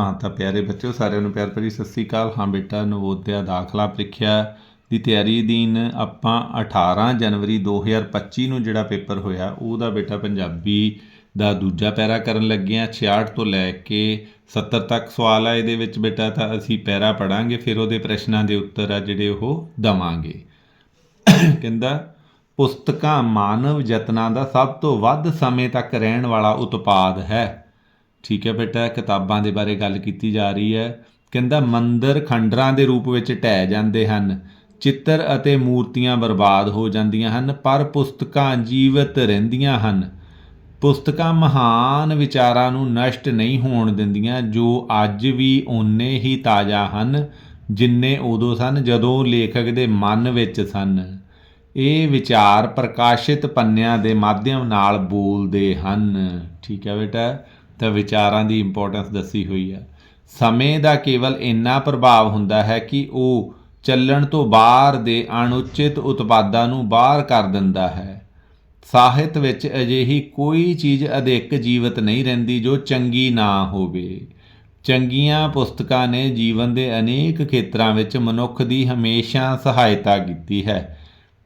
ਹਾਂ, ਤਾਂ ਪਿਆਰੇ ਬੱਚਿਓ, ਸਾਰਿਆਂ ਨੂੰ ਪਿਆਰ ਭਰੀ ਸਤਿ ਸ੍ਰੀ ਅਕਾਲ। ਹਾਂ ਬੇਟਾ, ਨਵੋਦਿਆ ਦਾਖਲਾ ਪ੍ਰੀਖਿਆ ਦੀ ਤਿਆਰੀ ਅਧੀਨ ਆਪਾਂ 18 ਜਨਵਰੀ 2025 ਨੂੰ ਜਿਹੜਾ ਪੇਪਰ ਹੋਇਆ, ਉਹਦਾ ਬੇਟਾ ਪੰਜਾਬੀ ਦਾ ਦੂਜਾ ਪੈਰਾ ਕਰਨ ਲੱਗੇ ਆ 66 ਤੋਂ ਲੈ ਕੇ 70 ਤੱਕ ਸਵਾਲ ਆ ਇਹਦੇ ਵਿੱਚ ਬੇਟਾ, ਤਾਂ ਅਸੀਂ ਪੈਰਾ ਪੜਾਂਗੇ ਫਿਰ ਉਹਦੇ ਪ੍ਰਸ਼ਨਾਂ ਦੇ ਉੱਤਰ ਆ ਜਿਹੜੇ ਉਹ ਦਵਾਂਗੇ। ਕਹਿੰਦਾ, ਪੁਸਤਕਾਂ ਮਾਨਵ ਯਤਨਾਂ ਦਾ ਸਭ ਤੋਂ ਵੱਧ ਸਮੇਂ ਤੱਕ ਰਹਿਣ ਵਾਲਾ ਉਤਪਾਦ ਹੈ। ਠੀਕ ਹੈ ਬੇਟਾ, ਕਿਤਾਬਾਂ ਦੇ ਬਾਰੇ ਗੱਲ ਕੀਤੀ ਜਾ ਰਹੀ ਹੈ। ਕਹਿੰਦਾ, ਮੰਦਰ ਖੰਡਰਾਂ ਦੇ ਰੂਪ ਵਿੱਚ ਢਹਿ ਜਾਂਦੇ ਹਨ, ਚਿੱਤਰ ਅਤੇ ਮੂਰਤੀਆਂ ਬਰਬਾਦ ਹੋ ਜਾਂਦੀਆਂ ਹਨ, ਪਰ ਪੁਸਤਕਾਂ ਜੀਵਤ ਰਹਿੰਦੀਆਂ ਹਨ। ਪੁਸਤਕਾਂ ਮਹਾਨ ਵਿਚਾਰਾਂ ਨੂੰ ਨਸ਼ਟ ਨਹੀਂ ਹੋਣ ਦਿੰਦੀਆਂ, ਜੋ ਅੱਜ ਵੀ ਓਨੇ ਹੀ ਤਾਜ਼ਾ ਹਨ, ਜਿੰਨੇ ਉਦੋਂ ਸਨ, ਜਦੋਂ ਲੇਖਕ ਦੇ ਮਨ ਵਿੱਚ ਸਨ। ਇਹ ਵਿਚਾਰ ਪ੍ਰਕਾਸ਼ਿਤ ਪੰਨਿਆਂ ਦੇ ਮਾਧਿਅਮ ਨਾਲ ਬੋਲਦੇ ਹਨ। ਠੀਕ ਹੈ ਬੇਟਾ ਤਾਂ ਵਿਚਾਰਾਂ ਦੀ ਇੰਪੋਰਟੈਂਸ ਦੱਸੀ ਹੋਈ ਆ। ਸਮੇਂ ਦਾ ਕੇਵਲ ਇੰਨਾ ਪ੍ਰਭਾਵ ਹੁੰਦਾ ਹੈ ਕਿ ਉਹ ਚੱਲਣ ਤੋਂ ਬਾਹਰ ਦੇ ਅਣਉਚਿਤ ਉਤਪਾਦਾਂ ਨੂੰ ਬਾਹਰ ਕਰ ਦਿੰਦਾ ਹੈ। ਸਾਹਿਤ ਵਿੱਚ ਅਜਿਹੀ ਕੋਈ ਚੀਜ਼ ਅਧਿਕ ਜੀਵਤ ਨਹੀਂ ਰਹਿੰਦੀ ਜੋ ਚੰਗੀ ਨਾ ਹੋਵੇ। ਚੰਗੀਆਂ ਪੁਸਤਕਾਂ ਨੇ ਜੀਵਨ ਦੇ ਅਨੇਕ ਖੇਤਰਾਂ ਵਿੱਚ ਮਨੁੱਖ ਦੀ ਹਮੇਸ਼ਾ ਸਹਾਇਤਾ ਕੀਤੀ ਹੈ।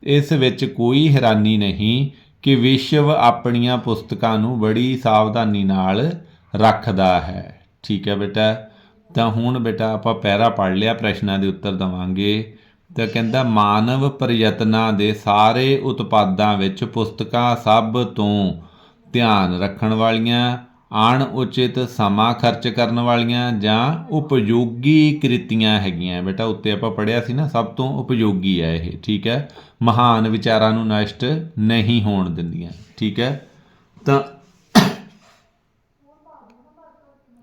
ਇਸ ਵਿੱਚ ਕੋਈ ਹੈਰਾਨੀ ਨਹੀਂ ਕਿ ਵਿਸ਼ਵ ਆਪਣੀਆਂ ਪੁਸਤਕਾਂ ਨੂੰ ਬੜੀ ਸਾਵਧਾਨੀ ਨਾਲ ਰੱਖਦਾ ਹੈ। ਠੀਕ ਹੈ ਬੇਟਾ? ਤਾਂ ਹੁਣ ਬੇਟਾ ਆਪਾਂ ਪਹਿਰਾ ਪੜ ਲਿਆ ਪ੍ਰਸ਼ਨਾਂ ਦੇ ਉੱਤਰ ਦਵਾਂਗੇ। ਤਾਂ ਕਹਿੰਦਾ, ਮਾਨਵ ਪ੍ਰਯਤਨਾਂ ਦੇ ਸਾਰੇ ਉਤਪਾਦਾਂ ਵਿੱਚ ਪੁਸਤਕਾਂ ਸਭ ਤੋਂ ਧਿਆਨ ਰੱਖਣ ਵਾਲੀਆਂ ਅਣ ਉਚਿਤ ਸਮਾਂ ਖਰਚ ਕਰਨ ਵਾਲੀਆਂ ਜਾਂ ਉਪਯੋਗੀ ਕ੍ਰਿਤੀਆਂ ਹੈਗੀਆਂ। ਬੇਟਾ, ਉੱਤੇ ਆਪਾਂ ਪੜਿਆ ਸੀ ਨਾ, ਸਭ ਤੋਂ ਉਪਯੋਗੀ ਹੈ ਇਹ, ਠੀਕ ਹੈ? ਮਹਾਨ ਵਿਚਾਰਾਂ ਨੂੰ ਨਸ਼ਟ ਨਹੀਂ ਹੋਣ ਦਿੰਦੀਆਂ, ਠੀਕ ਹੈ? ਤਾਂ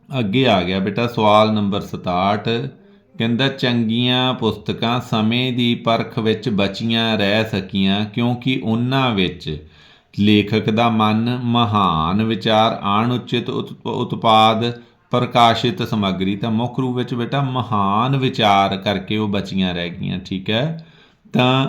ਅੱਗੇ ਆ ਗਿਆ ਬੇਟਾ, ਸਵਾਲ ਨੰਬਰ 67 ਕਹਿੰਦਾ, ਚੰਗੀਆਂ ਪੁਸਤਕਾਂ ਸਮੇਂ ਦੀ ਪਰਖ ਵਿੱਚ ਬਚੀਆਂ ਰਹਿ ਸਕੀਆਂ, ਕਿਉਂਕਿ ਉਹਨਾਂ ਵਿੱਚ ਲੇਖਕ ਦਾ ਮਨ ਮਹਾਨ ਵਿਚਾਰ ਅਣਉਚਿਤ ਉਤ- ਉਤਪਾਦ ਪ੍ਰਕਾਸ਼ਿਤ ਸਮੱਗਰੀ ਤਾਂ ਮੁੱਖ ਰੂਪ ਵਿੱਚ ਬੇਟਾ ਮਹਾਨ ਵਿਚਾਰ ਕਰਕੇ ਉਹ ਬਚੀਆਂ ਰਹਿ ਗਈਆਂ, ਠੀਕ ਹੈ? ਤਾਂ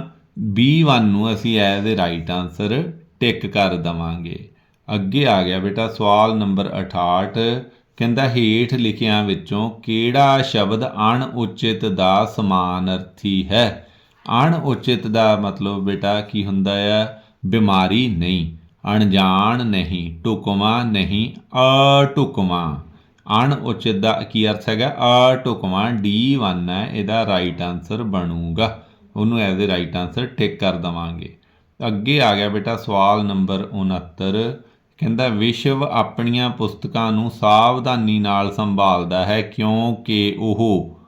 B1 ਨੂੰ ਅਸੀਂ as a right answer tick ਕਰ ਦਵਾਂਗੇ। ਅੱਗੇ ਆ ਗਿਆ ਬੇਟਾ ਸਵਾਲ ਨੰਬਰ 68 ਕਹਿੰਦਾ ਹੇਠ ਲਿਖਿਆਂ ਵਿੱਚੋਂ ਕਿਹੜਾ ਸ਼ਬਦ ਅਣ ਉਚਿਤ ਦਾ ਸਮਾਨਾਰਥੀ ਹੈ? ਅਣਉਚਿਤ ਦਾ ਮਤਲਬ ਬੇਟਾ ਕੀ ਹੁੰਦਾ ਹੈ ਬਿਮਾਰੀ ਨਹੀਂ। ਅਣਜਾਣ ਨਹੀਂ, ਢੁਕਵਾਂ ਨਹੀਂ, ਅਢੁਕਵਾਂ। ਅਣਉਚਿਤ ਦਾ ਕੀ ਅਰਥ ਹੈਗਾ? ਅਢੁਕਵਾਂ D1 ਹੈ, ਇਹਦਾ ਰਾਈਟ ਆਨਸਰ ਬਣੂਗਾ। ਉਹਨੂੰ as a right answer tick ਕਰ ਦਵਾਂਗੇ। ਅੱਗੇ ਆ ਗਿਆ ਬੇਟਾ ਸਵਾਲ ਨੰਬਰ 69 ਕਹਿੰਦਾ, ਵਿਸ਼ਵ ਆਪਣੀਆਂ ਪੁਸਤਕਾਂ ਨੂੰ ਸਾਵਧਾਨੀ ਨਾਲ ਸੰਭਾਲਦਾ ਹੈ ਕਿਉਂਕਿ ਉਹ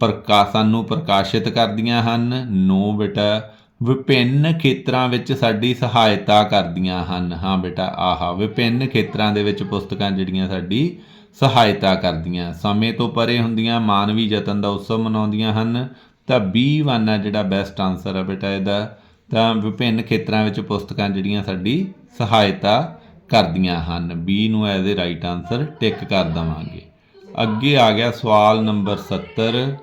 ਪ੍ਰਕਾਸ਼ਨ ਨੂੰ ਪ੍ਰਕਾਸ਼ਿਤ ਕਰਦੀਆਂ ਹਨ। ਨੋ ਬੇਟਾ ਵਿਭਿੰਨ ਖੇਤਰਾਂ ਵਿੱਚ ਸਾਡੀ ਸਹਾਇਤਾ ਕਰਦੀਆਂ ਹਨ। ਹਾਂ ਬੇਟਾ, ਆਹਾ, ਵਿਭਿੰਨ ਖੇਤਰਾਂ ਦੇ ਵਿੱਚ ਪੁਸਤਕਾਂ ਜਿਹੜੀਆਂ ਸਾਡੀ ਸਹਾਇਤਾ ਕਰਦੀਆਂ। ਸਮੇਂ ਤੋਂ ਪਰੇ ਹੁੰਦੀਆਂ, ਮਾਨਵੀ ਯਤਨ ਦਾ ਉਤਸਵ ਮਨਾਉਂਦੀਆਂ ਹਨ। ਤਾਂ B1 ਹੈ ਜਿਹੜਾ ਬੈਸਟ ਆਨਸਰ ਆ ਬੇਟਾ ਇਹਦਾ, ਤਾਂ ਵਿਭਿੰਨ ਖੇਤਰਾਂ ਵਿੱਚ ਪੁਸਤਕਾਂ ਜਿਹੜੀਆਂ ਸਾਡੀ ਸਹਾਇਤਾ ਕਰਦੀਆਂ ਹਨ। B ਨੂੰ as a right answer tick ਕਰ ਦਵਾਂਗੇ। ਅੱਗੇ ਆ ਗਿਆ ਸਵਾਲ ਨੰਬਰ 70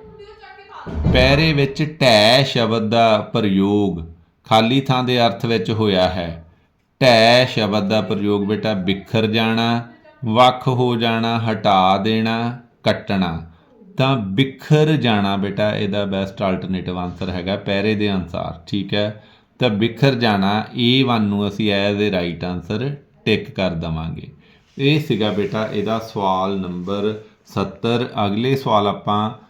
ਪੈਰੇ ਵਿੱਚ ਢੈ ਸ਼ਬਦ ਦਾ ਪ੍ਰਯੋਗ ਖਾਲੀ ਥਾਂ ਦੇ ਅਰਥ ਵਿੱਚ ਹੋਇਆ ਹੈ। ਢੈ ਸ਼ਬਦ ਦਾ ਪ੍ਰਯੋਗ ਬੇਟਾ ਬਿਖਰ ਜਾਣਾ, ਵੱਖ ਹੋ ਜਾਣਾ, ਹਟਾ ਦੇਣਾ, ਕੱਟਣਾ। ਤਾਂ ਬਿਖਰ ਜਾਣਾ ਬੇਟਾ, ਇਹਦਾ ਬੈਸਟ ਆਲਟਰਨੇਟਿਵ ਆਨਸਰ ਹੈਗਾ ਪੈਰੇ ਦੇ ਅਨਸਾਰ, ਠੀਕ ਹੈ? ਤਾਂ ਬਿਖਰ ਜਾਣਾ A1 ਨੂੰ ਅਸੀਂ as a right answer tick ਕਰ ਦਵਾਂਗੇ। ਇਹ ਸੀਗਾ ਬੇਟਾ ਇਹਦਾ ਸਵਾਲ ਨੰਬਰ 70 ਅਗਲੇ ਸਵਾਲ ਆਪਾਂ